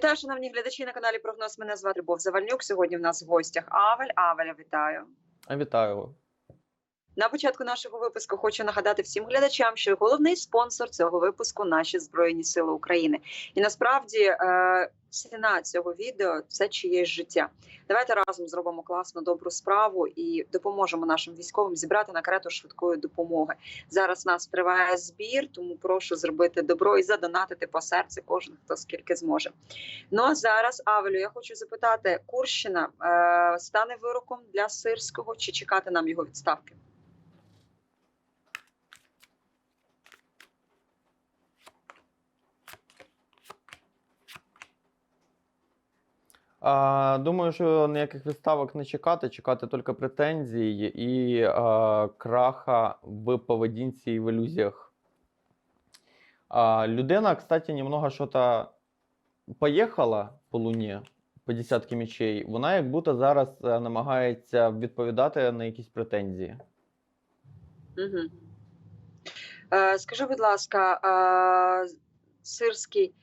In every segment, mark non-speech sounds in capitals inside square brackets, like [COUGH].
Вітаю, шановні глядачі на каналі Прогноз. Мене звати Любов Завальнюк. Сьогодні в нас в гостях Авель. Авеля, вітаю. Вітаю. На початку нашого випуску хочу нагадати всім глядачам, що головний спонсор цього випуску наші збройні сили України. І насправді е, ціна цього відео це чиєсь життя. Давайте разом зробимо класну добру справу і допоможемо нашим військовим зібрати на карету швидкої допомоги. Зараз нас триває збір, тому прошу зробити добро і задонатити по серці кожен, хто скільки зможе. Ну а зараз, Авелю, я хочу запитати: Курщина е, стане вироком для сирського чи чекати нам його відставки? А, думаю, що ніяких відставок не чекати, чекати тільки претензій і а, краха в поведінці і в ілюзіях. А, людина, кстати, немного що-то поїхала по луні, по десятки мечей. Вона як будто зараз е, намагається відповідати на якісь претензії. Угу. Е, скажи, будь ласка, е, Сирський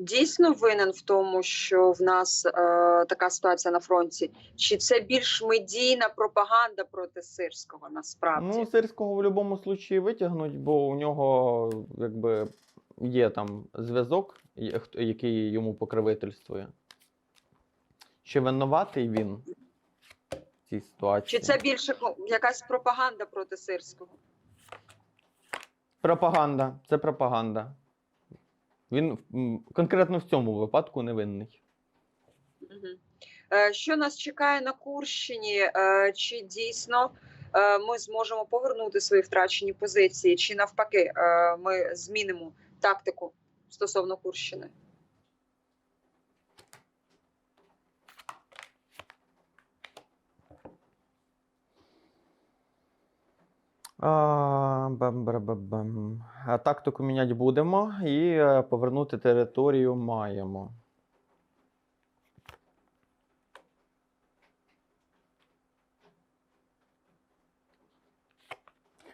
дійсно винен в тому, що в нас е, така ситуація на фронті? Чи це більш медійна пропаганда проти Сирського насправді? Ну, сирського в будь-якому випадку витягнуть, бо у нього якби є там зв'язок, який йому покровительствує. Чи винуватий він в цій ситуації? Чи це більше якась пропаганда проти Сирського? пропаганда? Це пропаганда. Він конкретно в цьому випадку не винний. Е, Що нас чекає на Курщині? Е, Чи дійсно е, ми зможемо повернути свої втрачені позиції, чи навпаки, ми змінимо тактику стосовно Курщини? А, бам-бара-ба-бам. Тактику міняти будемо і е, повернути територію маємо.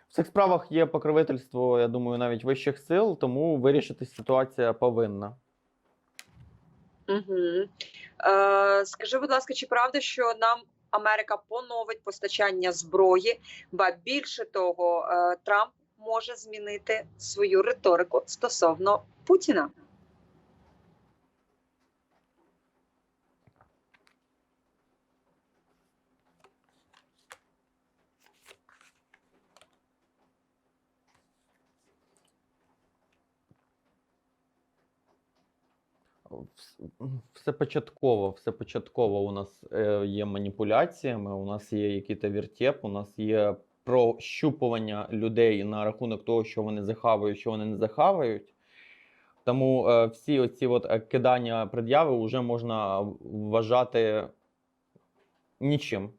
В цих справах є покровительство, я думаю, навіть вищих сил, тому вирішити ситуація повинна. Угу. Е, скажи, будь ласка, чи правда, що нам Америка поновить постачання зброї? Ба більше того, е, Трамп може змінити свою риторику стосовно Путіна? Все початково, все початково у нас е, є маніпуляціями, у нас є якийсь вертеп, у нас є прощупування людей на рахунок того, що вони захавають, що вони не захавають. Тому е, всі оці от е, кидання пред'яви вже можна вважати нічим.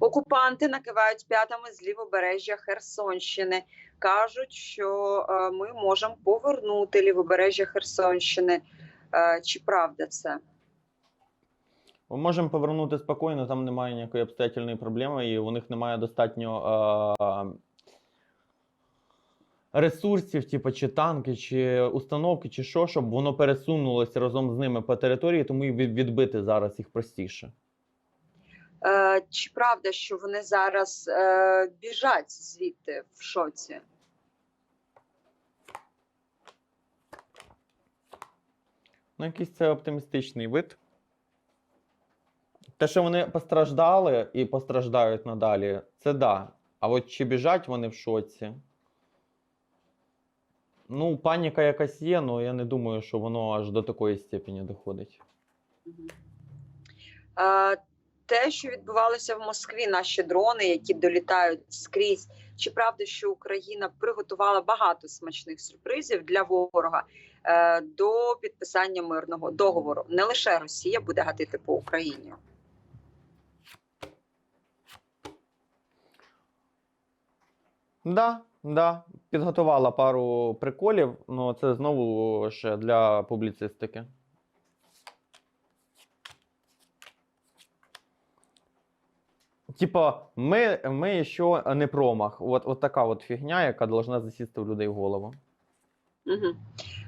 Окупанти накивають п'ятами з лівобережжя Херсонщини. кажуть, що е, ми можемо повернути лівобережжя Херсонщини. Е, чи правда це? Ми можемо повернути спокійно, там немає ніякої обстоятельної проблеми, і у них немає достатньо е, ресурсів, типу, чи танки, чи установки, чи що, щоб воно пересунулося разом з ними по території, тому і відбити зараз їх простіше. Е, чи правда, що вони зараз е, біжать звідти в шоці? Ну, якийсь це оптимістичний вид. Те, що вони постраждали і постраждають надалі, це да. А от чи біжать вони в шоці? Ну, паніка якась є, але я не думаю, що воно аж до такої степені доходить. Мгм. Те, що відбувалося в Москві, наші дрони, які долітають скрізь. Чи правда, що Україна приготувала багато смачних сюрпризів для ворога е, до підписання мирного договору? Не лише Росія буде гатити по Україні. Да, да, підготувала пару приколів, але це знову ж для публіцистики. Типа, ми, ми ще не промах. От, от така от фігня, яка должна засісти в людей в голову. Угу.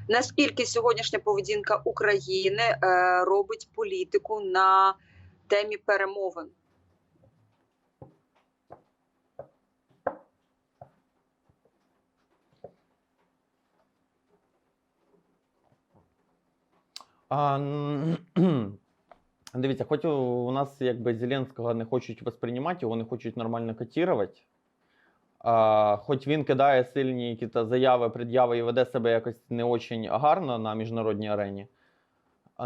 Наскільки сьогоднішня поведінка України е, робить політику на темі перемовин? А, [CLEARS THROAT] дивіться, хоч у нас якби Зеленського не хочуть восприймати, його не хочуть нормально котувати. А, хоч він кидає сильні якісь заяви, пред'яви і веде себе якось не очень гарно на міжнародній арені.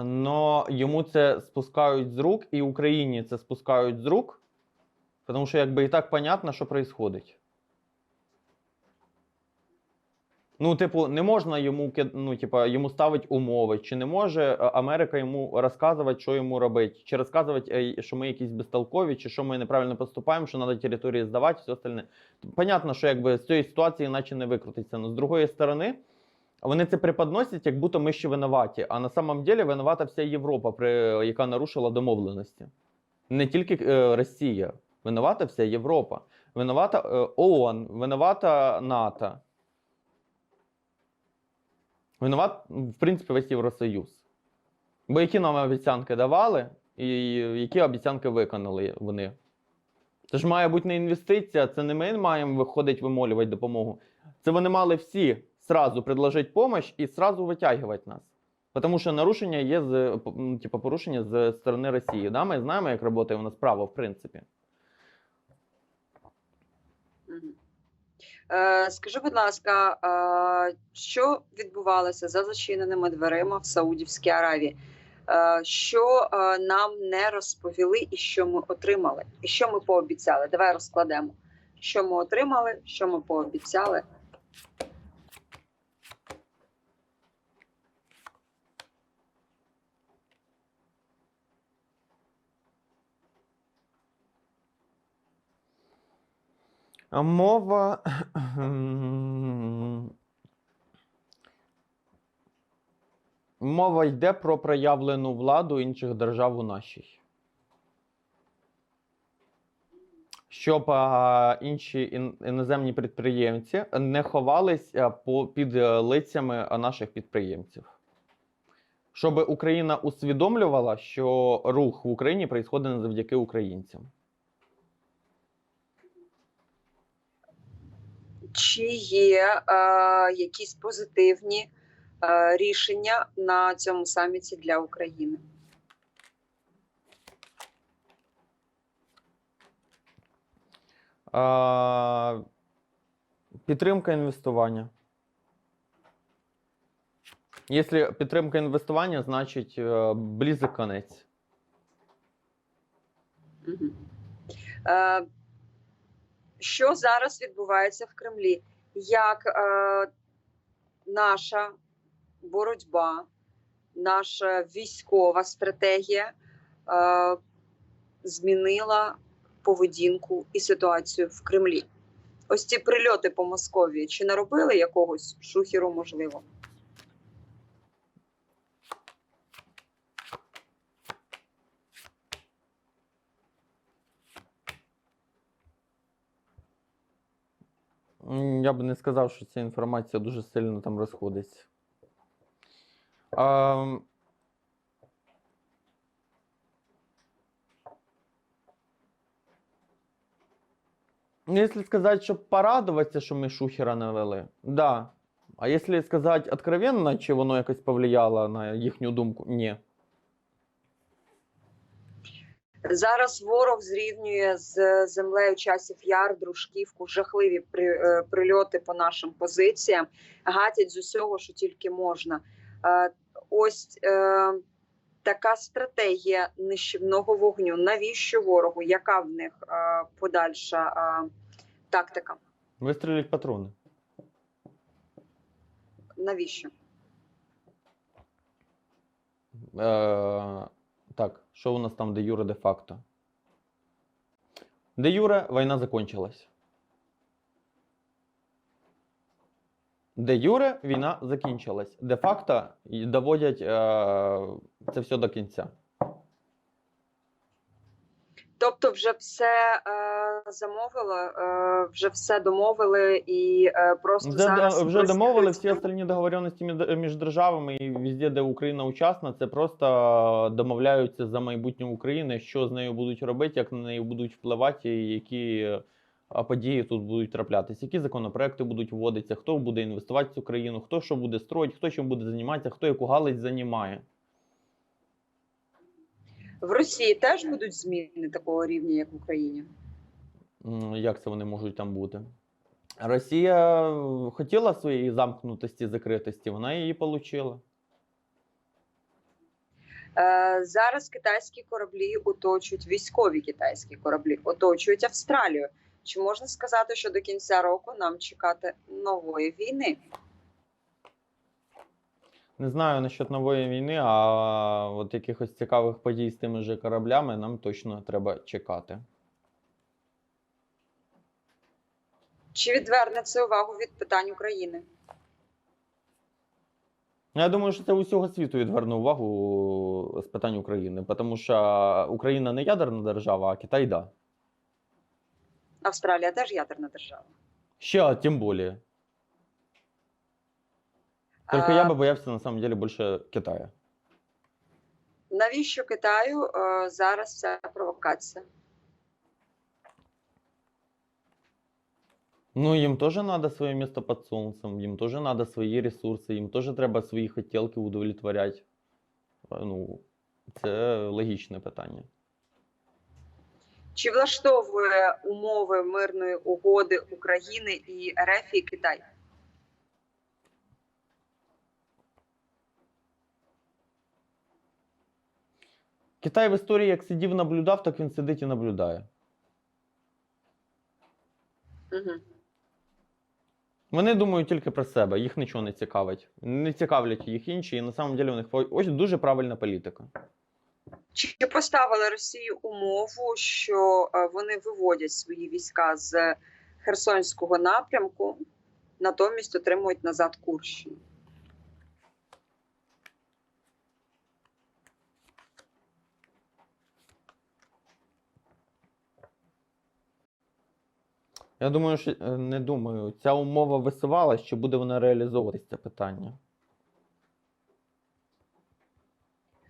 Но йому це спускають з рук, і Україні це спускають з рук, тому що якби і так понятно, що відбувається. Ну, типу, не можна йому ну, типу, йому ставити умови, чи не може е, Америка йому розказувати, що йому робити, чи розказувати, е, що ми якісь безтолкові, чи що ми неправильно поступаємо, що треба території здавати, все остальне. Понятно, що якби з цієї ситуації іначе не викрутиться. Но з другої сторони, вони це преподносять, як будто ми ще винуваті. А на самом деле винувата вся Європа, при, яка нарушила домовленості. Не тільки е, Росія, винувата вся Європа, винувата е, ООН, винувата НАТО. Винуват, в принципі, весь Євросоюз. Бо які нам обіцянки давали, і які обіцянки виконали вони. Це ж має бути не інвестиція, це не ми маємо виходити вимолювати допомогу. Це вони мали всі сразу предложити допомогу і сразу витягувати нас. Тому що нарушення є з типу, порушення з сторони Росії. Да? Ми знаємо, як працює у нас право, в принципі. Мгм. Е, скажи, будь ласка, е, що відбувалося за зачиненими дверима в Саудівській Аравії? Е, що е, нам не розповіли і що ми отримали? І що ми пообіцяли? Давай розкладемо. Що ми отримали, що ми пообіцяли. Мова. [CLEARS THROAT] Мова йде про проявлену владу інших держав у нашій. Щоб інші іноземні підприємці не ховались по, під е, лицями наших підприємців. Щоб Україна усвідомлювала, що рух в Україні відбувається завдяки українцям. Чи є е, якісь позитивні е, рішення на цьому саміті для України? А, підтримка інвестування. Якщо підтримка інвестування, значить е, близок конець. Мгм. Що зараз відбувається в Кремлі? Як е, наша боротьба, наша військова стратегія е, змінила поведінку і ситуацію в Кремлі? Ось ці прильоти по Московії чи наробили якогось шухеру можливо? Я б не сказав, що ця інформація дуже сильно там розходиться. А, Ну, если сказать, щоб порадуватися, що ми шухера навели, да. А якщо сказати откровенно, чи воно якось повлияло на їхню думку, ні. Зараз ворог зрівнює з землею часів яр, дружківку, жахливі е, прильоти по нашим позиціям, гатять з усього, що тільки можна. Е, Ось е, така стратегія нищівного вогню. Навіщо ворогу? Яка в них подальша тактика? Вистрілять патрони. Навіщо? Е, так, що у нас там де юре де факто? Де юре війна закончилась. Де юре війна закінчилась. Де факто доводять е, це все до кінця. Тобто, вже все е, замовила, е, вже все домовили і е, просто Вже, зараз вже домовили всі остальні договоренності між- державами і везде, де Україна учасна, це просто домовляються за майбутнє України, що з нею будуть робити, як на неї будуть впливати, і які е, події тут будуть траплятися, які законопроекти будуть вводитися, хто буде інвестувати в цю країну, хто що буде строїти, хто чим буде займатися, хто яку галузь займає. В Росії теж будуть зміни такого рівня, як в Україні. Як це вони можуть там бути? Росія хотіла своєї замкнутості, закритості, вона її отримала. Е, зараз китайські кораблі оточують військові китайські кораблі, оточують Австралію. Чи можна сказати, що до кінця року нам чекати нової війни? Не знаю насчет нової війни, а от якихось цікавих подій з тими же кораблями нам точно треба чекати. Чи відверне це увагу від питань України? Ну, Я думаю, що це усього світу відверне увагу з питань України, тому що Україна не ядерна держава, а Китай да. Австралія теж ядерна держава. Ще тим більше. Тільки я би боявся на самом деле більше Китаю. Навіщо Китаю е, зараз ця провокація? Ну, їм теж треба своє місце під сонцем, їм теж треба свої ресурси, їм теж треба свої хотілки удовлетворяти. Е, Ну, це логічне питання. Чи влаштовує умови мирної угоди України і РФ і Китай? Китай в історії як сидів наблюдав, так він сидить і наблюдає. Угу. Вони думають тільки про себе, їх нічого не цікавить. Не цікавлять їх інші, і на самом деле у них ось дуже правильна політика. Чи поставили Росію умову, що е, вони виводять свої війська з Херсонського напрямку, натомість отримують назад Курщину? Я думаю, що е, не думаю, ця умова висувалась, чи буде вона реалізовуватись це питання.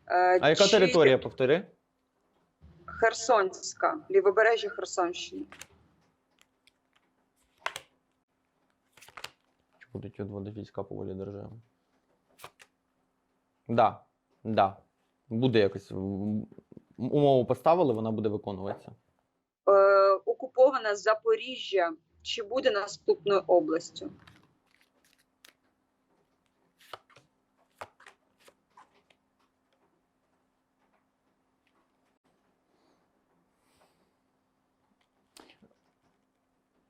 Е, А яка чи територія, повтори? Херсонська, лівобережжя Херсонщини. Чи будуть відводити війська по волі держави? Да, да. Буде якось. Умову поставили, вона буде виконуватися. Е, окуповане Запоріжжя. Чи буде наступною областю?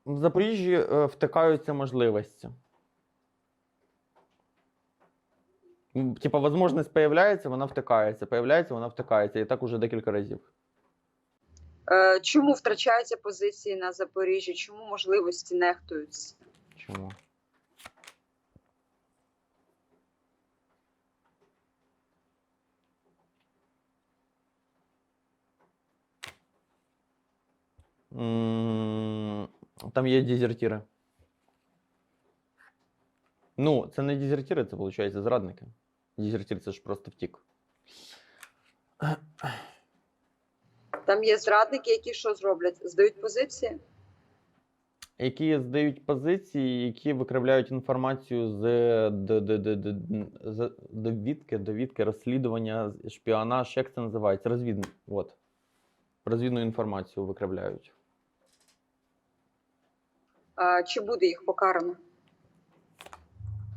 В Запоріжжі е, втикаються можливості. Типа, можливість появляється, вона втикається, появляється, вона втикається. І так уже декілька разів. Е, чому втрачаються позиції на Запоріжжі? Чому можливості нехтуються? Чому? Там є дезертири. Ну, це не дезертири, це виходить зрадники. Дезертир це ж просто втік. Там є зрадники, які що зроблять? Здають позиції? Які здають позиції, які викривляють інформацію з довідки, довідки, розслідування, шпіонаж, як це називається? Розвід... От. Розвідну інформацію викривляють. Е, чи буде їх покарано?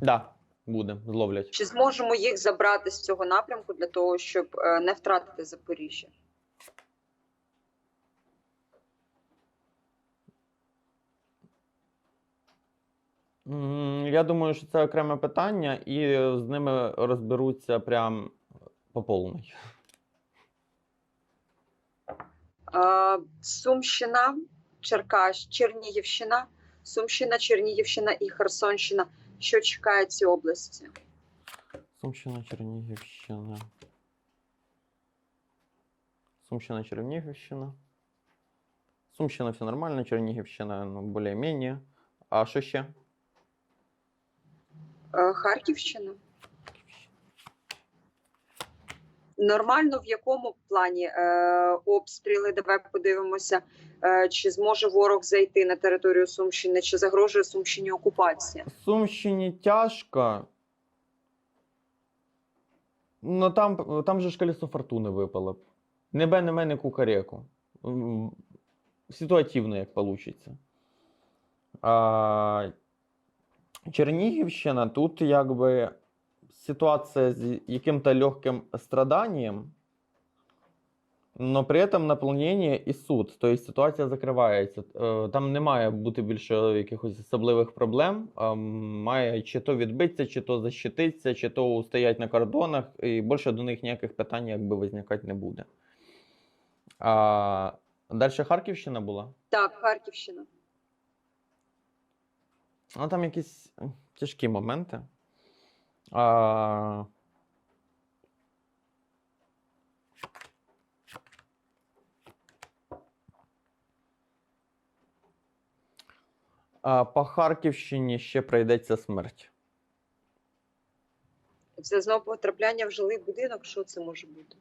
Да, буде, зловлять. Чи зможемо їх забрати з цього напрямку для того, щоб е, не втратити Запоріжжя? Я думаю, що це окреме питання, і з ними розберуться прям по повній. Сумщина, Черкас, Чернігівщина, Сумщина, Чернігівщина і Херсонщина. Що чекає ці області? Сумщина, Чернігівщина. Сумщина, Чернігівщина. Сумщина все нормально, Чернігівщина, ну, більш-менш. А що ще? Е, Харківщина. Нормально в якому плані е, обстріли? Давай подивимося, е, чи зможе ворог зайти на територію Сумщини, чи загрожує Сумщині окупація? Сумщині тяжко. Ну там, там же ж колесо фортуни випало. б. Небе не мене кукареку. Ситуативно, як вийде. Чернігівщина тут якби ситуація з яким-то легким страданням, но при этом наповнення і суд. Тобто ситуація закривається. Е, Там не має бути більше якихось особливих проблем. Має чи то відбитися, чи то защититися, чи то устоять на кордонах, і більше до них ніяких питань якби визникати не буде. А далі Харківщина була. Так, Харківщина. Ну, там якісь е, тяжкі моменти. А... А по Харківщині ще прийдеться смерть. Це знову потрапляння в жилий будинок. Що це може бути?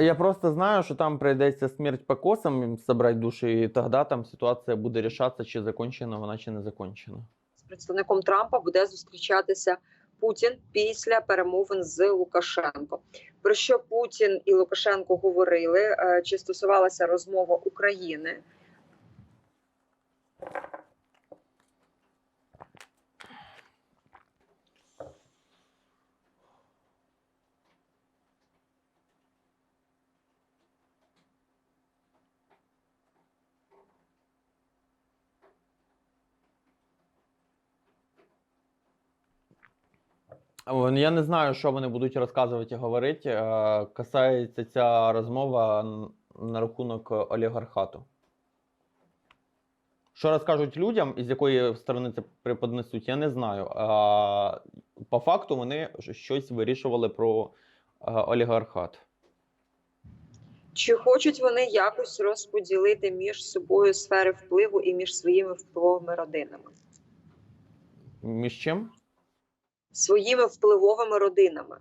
Я просто знаю, що там прийдеться смерть по косам забрати душі, і тоді там ситуація буде рішатися, чи закончена вона, чи не закончена. З представником Трампа буде зустрічатися Путін після перемовин з Лукашенко. Про що Путін і Лукашенко говорили? Е, Чи стосувалася розмова України? Я не знаю, що вони будуть розказувати і говорити. Е, Касається ця розмова на рахунок олігархату. Що розкажуть людям, і з якої сторони це преподнесуть, я не знаю. А, по факту вони щось вирішували про е, олігархат. Чи хочуть вони якось розподілити між собою сфери впливу і між своїми впливовими родинами? Між чим? Своїми впливовими родинами?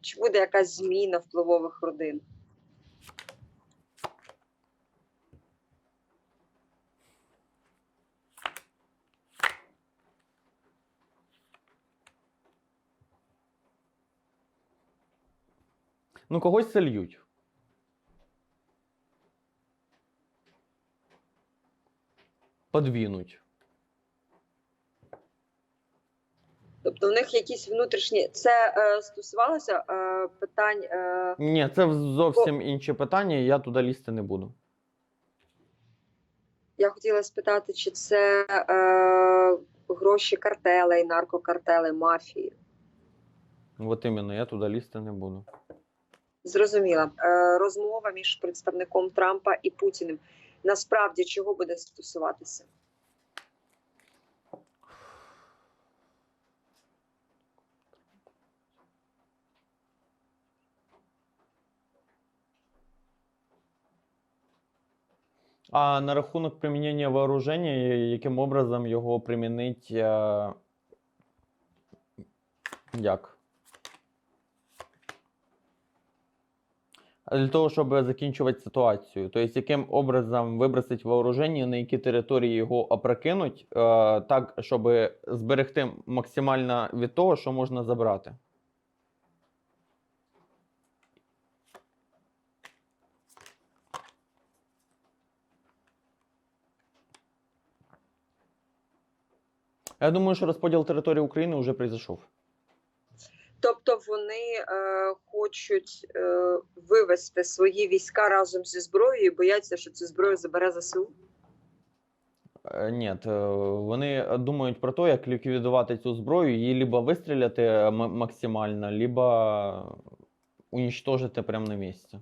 Чи буде якась зміна впливових родин? Ну, когось сольють. Подвінуть. Тобто, в них якісь внутрішні це е, стосувалося е, питань. Е, Ні, це зовсім інші питання, я туди лізти не буду. я хотіла спитати, чи це е, гроші картелей, наркокартелей, мафії? От іменно, я туди лізти не буду. Зрозуміла. Е, розмова між представником Трампа і Путіним. Насправді чого буде стосуватися? А на рахунок примінення вооруження, яким образом його примінить. е, Як? Для того, щоб закінчувати ситуацію. Тобто, яким образом вибросить вооруження, на які території його опрокинуть, е, так, щоб зберегти максимально від того, що можна забрати. Я думаю, що розподіл території України вже прийшов. Тобто вони е, хочуть е, вивести свої війська разом зі зброєю і бояться, що цю зброю забере ЗСУ? Е, Ні, е, вони думають про те, як ліквідувати цю зброю, її либо вистріляти максимально, либо унічтожити прямо на місці.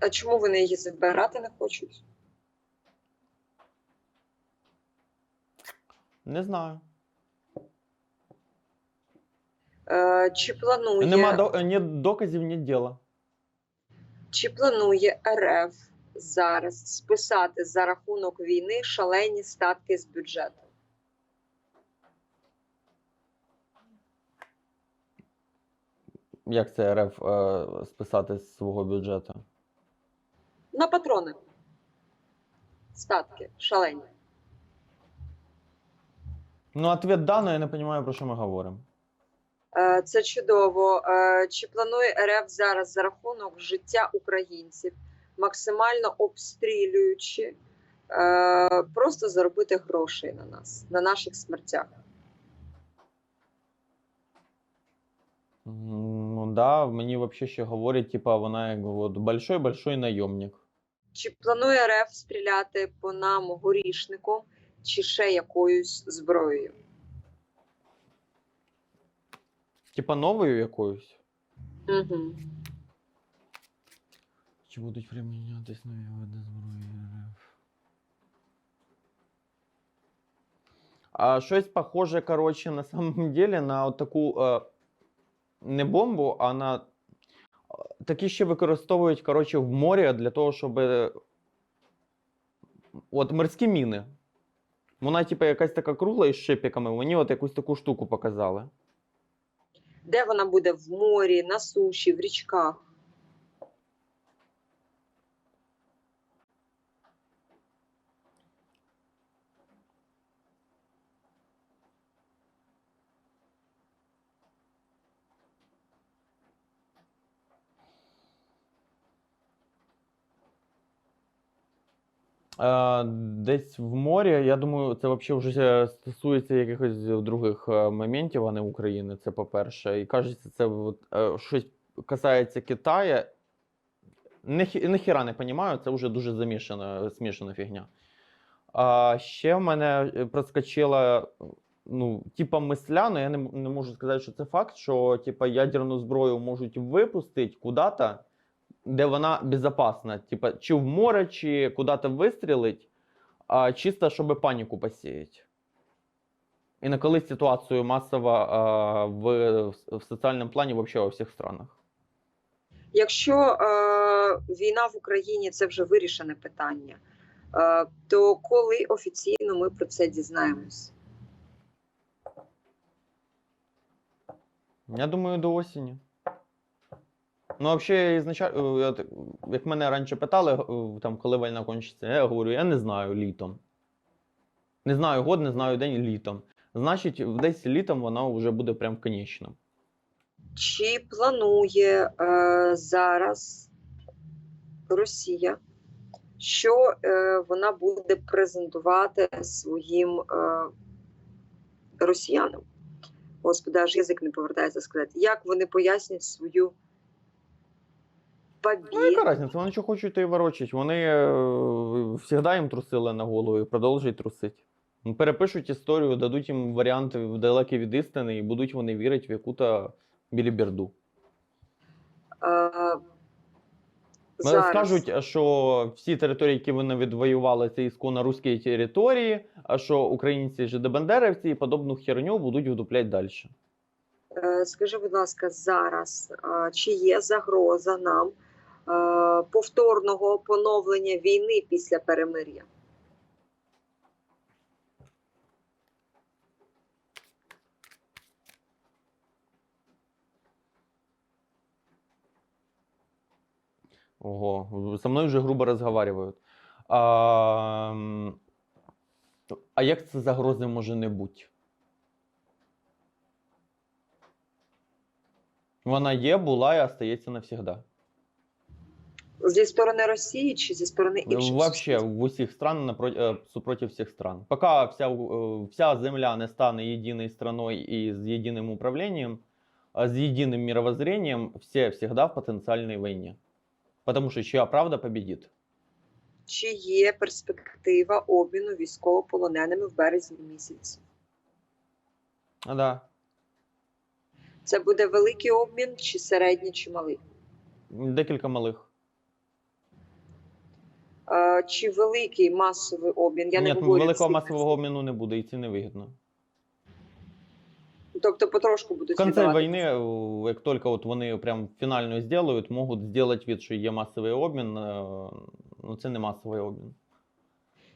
А чому вони її забирати не хочуть? Не знаю. Е, чи планує Нема до... ні доказів, ні діла. Чи планує РФ зараз списати за рахунок війни шалені статки з бюджету? Як це РФ е, списати з свого бюджету? На патрони. Статки шалені. Ну, ответ да, но я не розумію, про що ми говоримо. Е, Це чудово. Е, Чи планує РФ зараз за рахунок життя українців, максимально обстрілюючи, е, просто заробити грошей на нас, на наших смертях? Ну да, мені взагалі ще говорять, типа, вона як от, большой-большой найомник. Чи планує РФ стріляти по нам горішником чи ще якоюсь зброєю? Типа новою якоюсь. Угу. Чи будуть примінятись нові види зброї РФ? А щось похоже, короче, на самом [LAUGHS] деле на от таку е, не бомбу, а на е, такі ще використовують, короче, в морі для того, щоб е, от морські міни. Вона, типу, якась така кругла із шипіками. мені от якусь таку штуку показали. Де вона буде в морі, на суші, в річках? Десь в морі, я думаю, це взагалі вже стосується якихось других е, моментів, а не України. Це по-перше. І кажеться, це от, е, щось касається Китаю. Ніхіра не розумію, це вже дуже замішана, смішана фігня. А ще в мене е, проскочила, ну, типа мисля, але я не, не можу сказати, що це факт, що типа ядерну зброю можуть випустити куди-то, де вона безпечна, типа, чи в море, чи куди-то вистрілить, а, чисто, щоб паніку посіяти. І накалить ситуацію масово а, в, в соціальному плані вообще во всіх странах. Якщо е, війна в Україні це вже вирішене питання, е, то коли офіційно ми про це дізнаємось? Я думаю, до осені. Ну, взагалі, ізначально, так- як мене раніше питали, е, там, коли війна кончиться, я говорю, я не знаю літом. Не знаю год, не знаю день літом. Значить, десь літом вона вже буде прям конечна. Чи планує е, зараз Росія, що е, вона буде презентувати своїм е, росіянам? Господи, аж язик не повертається сказати. Як вони пояснять свою Ну, яка різниця? Вони що хочуть, то і ворочать. Вони е, завжди їм трусили на голову і продовжують трусити. Ну, Перепишуть історію, дадуть їм варіанти далекі від істини, і будуть вони вірити в яку-то біліберду. Е, зараз. скажуть, що всі території, які вони відвоювали, це ісконно руські території, а що українці жидобандерівці і подобну херню будуть вдупляти далі. Е, Скажи, будь ласка, зараз е, чи є загроза нам е, повторного поновлення війни після перемир'я? Ого, со мною вже грубо розговорюють. А, а як це загрози може не бути? Вона є, була і остається навсегда. Зі сторони Росії чи зі сторони інших? Вообще в усіх стран напроти, е, супроти всіх стран. Пока вся, е, вся земля не стане єдиною страною і з єдиним управлінням, а з єдиним мировоззрением, все всегда в потенціальній війні. Потому що чия правда победит. Чи є перспектива обміну військовополоненими в березні місяці? А, да. Це буде великий обмін, чи середній, чи малий? Декілька малих. Чи великий масовий обмін? Я Ні, не говорю великого масового обміну не буде, і це не вигідно. Тобто потрошку будуть В конце віддавати. війни, як тільки от вони прям фінально зроблять, можуть зробити від, що є масовий обмін. е, Ну це не масовий обмін.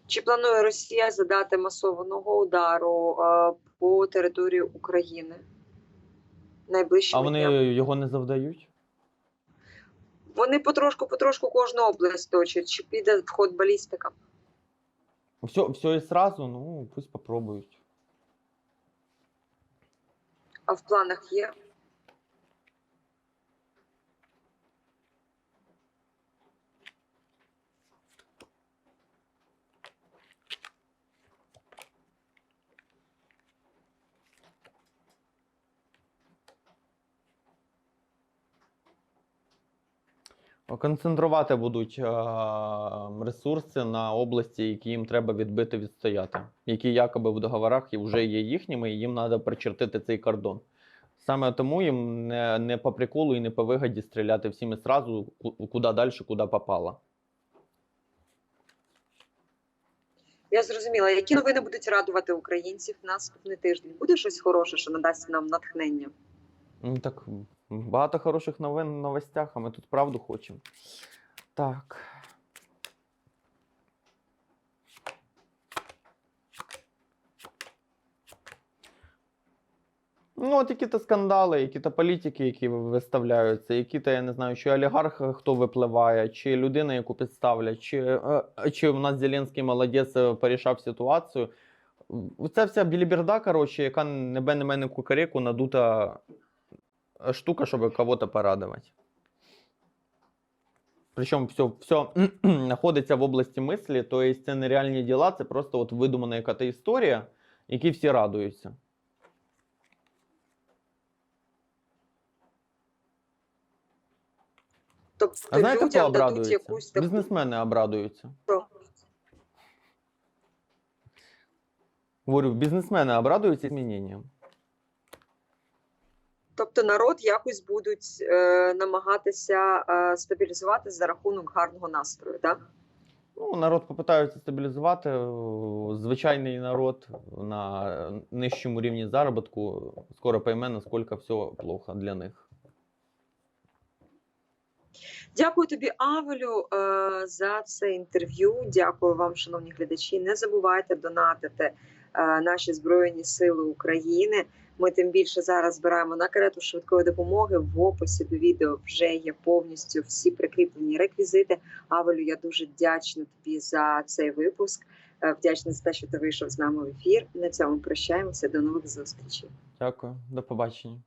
Чи планує Росія задати масованого удару е, по території України? Найближчими А вони днями? його не завдають? Вони потрошку, потрошку кожну область точать. Чи піде вход ход балістика? Все, все і сразу, ну пусть попробують. А в планах є? Концентрувати будуть е, ресурси на області, які їм треба відбити відстояти, які якоби в договорах вже є їхніми, і їм треба прочертити цей кордон. Саме тому їм не, не по приколу і не по вигоді стріляти всіми сразу, ку- куди далі, куди попало. Я зрозуміла, які новини будуть радувати українців наступний тиждень. Буде щось хороше, що надасть нам натхнення. Ну так, багато хороших новин в новостях, а ми тут правду хочемо. Так. Ну, от які-то скандали, які-то політики, які виставляються, які-то, я не знаю, чи олігарх е, хто випливає, чи людина, яку підставлять, чи, е, чи у нас Зеленський молодець е, порішав ситуацію. Це вся біліберда, коротше, яка небе не мене кукареку надута штука, чтобы кого-то порадовать. Причем все, все знаходиться [CLEARS THROAT] в області мислі, то есть це нереальні діла, це просто от видумана яка історія, які всі радуються. Тобто А знаєте, хто дадуть обрадується? якусь таку Бізнесмени обрадуються. Говорю, бізнесмени обрадуються зміненням. Тобто народ якось будуть е, намагатися е, стабілізувати за рахунок гарного настрою, так? Ну, народ попитаються стабілізувати. Звичайний народ на нижчому рівні заробітку скоро пойме, наскільки все плохо для них. Дякую тобі, Авелю, е, за це інтерв'ю. Дякую вам, шановні глядачі. Не забувайте донатити е, наші Збройні Сили України. Ми тим більше зараз збираємо на карету швидкої допомоги. В описі до відео вже є повністю всі прикріплені реквізити. Авелю, я дуже вдячна тобі за цей випуск. Е, Вдячна за те, що ти вийшов з нами в ефір. На цьому прощаємося. До нових зустрічей. Дякую, до побачення.